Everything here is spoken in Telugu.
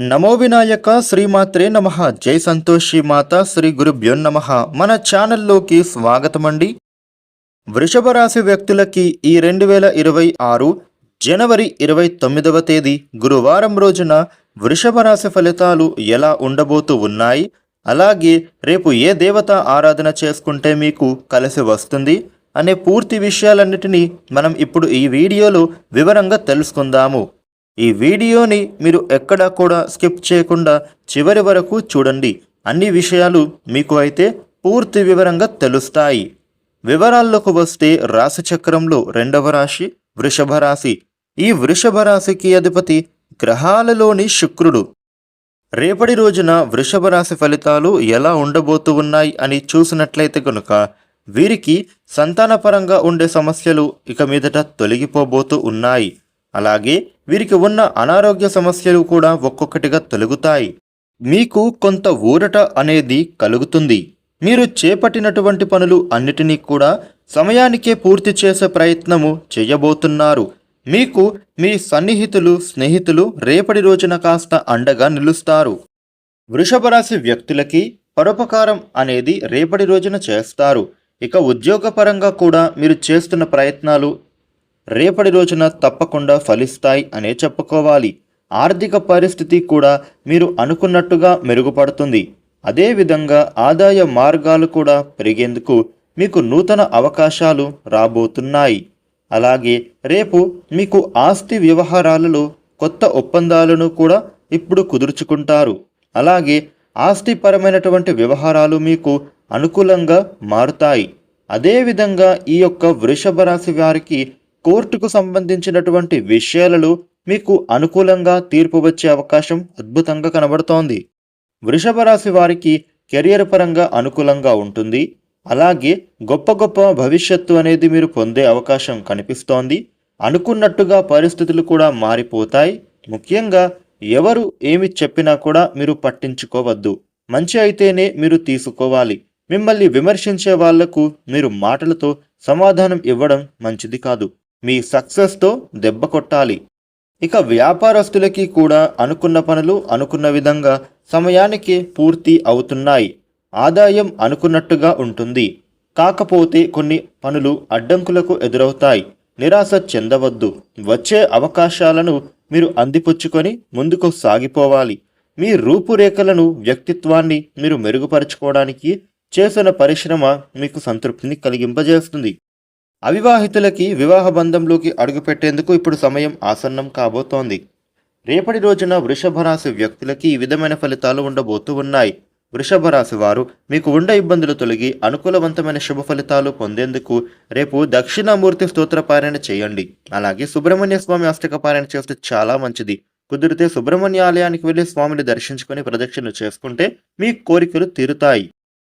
నమో వినాయక శ్రీమాత్రే నమ. జై సంతోషి మాత శ్రీ గురుభ్యో నమ. మన ఛానల్లోకి స్వాగతమండి. వృషభ రాశి వ్యక్తులకి ఈ రెండు వేల ఇరవై ఆరు జనవరి ఇరవై తొమ్మిదవ తేదీ గురువారం రోజున వృషభ రాశి ఫలితాలు ఎలా ఉండబోతూ ఉన్నాయి? అలాగే రేపు ఏ దేవత ఆరాధన చేసుకుంటే మీకు కలిసి వస్తుంది? అనే పూర్తి విషయాలన్నిటినీ మనం ఇప్పుడు ఈ వీడియోలో వివరంగా తెలుసుకుందాము. ఈ వీడియోని మీరు ఎక్కడా కూడా స్కిప్ చేయకుండా చివరి వరకు చూడండి. అన్ని విషయాలు మీకు అయితే పూర్తి వివరంగా తెలుస్తాయి. వివరాల్లోకి వస్తే రాశిచక్రంలో రెండవ రాశి వృషభ రాశి. ఈ వృషభ రాశికి అధిపతి గ్రహాలలోని శుక్రుడు. రేపటి రోజున వృషభ రాశి ఫలితాలు ఎలా ఉండబోతూ ఉన్నాయి అని చూసినట్లయితే కనుక వీరికి సంతానపరంగా ఉండే సమస్యలు ఇక మీదట తొలగిపోబోతూ ఉన్నాయి. అలాగే వీరికి ఉన్న అనారోగ్య సమస్యలు కూడా ఒక్కొక్కటిగా తొలగుతాయి. మీకు కొంత ఊరట అనేది కలుగుతుంది. మీరు చేపట్టినటువంటి పనులు అన్నిటినీ కూడా సమయానికే పూర్తి చేసే ప్రయత్నము చేయబోతున్నారు. మీకు మీ సన్నిహితులు స్నేహితులు రేపటి రోజున కాస్త అండగా నిలుస్తారు. వృషభ రాశి వ్యక్తులకి పరోపకారం అనేది రేపటి రోజున చేస్తారు. ఇక ఉద్యోగపరంగా కూడా మీరు చేస్తున్న ప్రయత్నాలు రేపటి రోజున తప్పకుండా ఫలిస్తాయి అనే చెప్పుకోవాలి. ఆర్థిక పరిస్థితి కూడా మీరు అనుకున్నట్టుగా మెరుగుపడుతుంది. అదేవిధంగా ఆదాయ మార్గాలు కూడా పెరిగేందుకు మీకు నూతన అవకాశాలు రాబోతున్నాయి. అలాగే రేపు మీకు ఆస్తి వ్యవహారాలలో కొత్త ఒప్పందాలను కూడా ఇప్పుడు కుదుర్చుకుంటారు. అలాగే ఆస్తిపరమైనటువంటి వ్యవహారాలు మీకు అనుకూలంగా మారుతాయి. అదేవిధంగా ఈ యొక్క వృషభ రాశి వారికి కోర్టుకు సంబంధించినటువంటి విషయాలలో మీకు అనుకూలంగా తీర్పు వచ్చే అవకాశం అద్భుతంగా కనబడుతోంది. వృషభ రాశి వారికి కెరియర్ పరంగా అనుకూలంగా ఉంటుంది. అలాగే గొప్ప గొప్ప భవిష్యత్తు అనేది మీరు పొందే అవకాశం కనిపిస్తోంది. అనుకున్నట్టుగా పరిస్థితులు కూడా మారిపోతాయి. ముఖ్యంగా ఎవరు ఏమి చెప్పినా కూడా మీరు పట్టించుకోవద్దు. మంచి అయితేనే మీరు తీసుకోవాలి. మిమ్మల్ని విమర్శించే వాళ్ళకు మీరు మాటలతో సమాధానం ఇవ్వడం మంచిది కాదు. మీ సక్సెస్తో దెబ్బ కొట్టాలి. ఇక వ్యాపారస్తులకి కూడా అనుకున్న పనులు అనుకున్న విధంగా సమయానికి పూర్తి అవుతున్నాయి. ఆదాయం అనుకున్నట్టుగా ఉంటుంది. కాకపోతే కొన్ని పనులు అడ్డంకులకు ఎదురవుతాయి. నిరాశ చెందవద్దు. వచ్చే అవకాశాలను మీరు అందిపుచ్చుకొని ముందుకు సాగిపోవాలి. మీ రూపురేఖలను వ్యక్తిత్వాన్ని మీరు మెరుగుపరుచుకోవడానికి చేసిన పరిశ్రమ మీకు సంతృప్తిని కలిగింపజేస్తుంది. అవివాహితులకి వివాహ బంధంలోకి అడుగుపెట్టేందుకు ఇప్పుడు సమయం ఆసన్నం కాబోతోంది. రేపటి రోజున వృషభ రాశి వ్యక్తులకి ఈ విధమైన ఫలితాలు ఉండబోతూ ఉన్నాయి. వృషభ రాశి వారు మీకు ఉండే ఇబ్బందులు తొలగి అనుకూలవంతమైన శుభ ఫలితాలు పొందేందుకు రేపు దక్షిణామూర్తి స్తోత్ర పారాయణ చేయండి. అలాగే సుబ్రహ్మణ్య స్వామి అష్టక పారాయణ చేస్తే చాలా మంచిది. కుదిరితే సుబ్రహ్మణ్య ఆలయానికి వెళ్ళి స్వామిని దర్శించుకొని ప్రదక్షిణలు చేసుకుంటే మీ కోరికలు తీరుతాయి.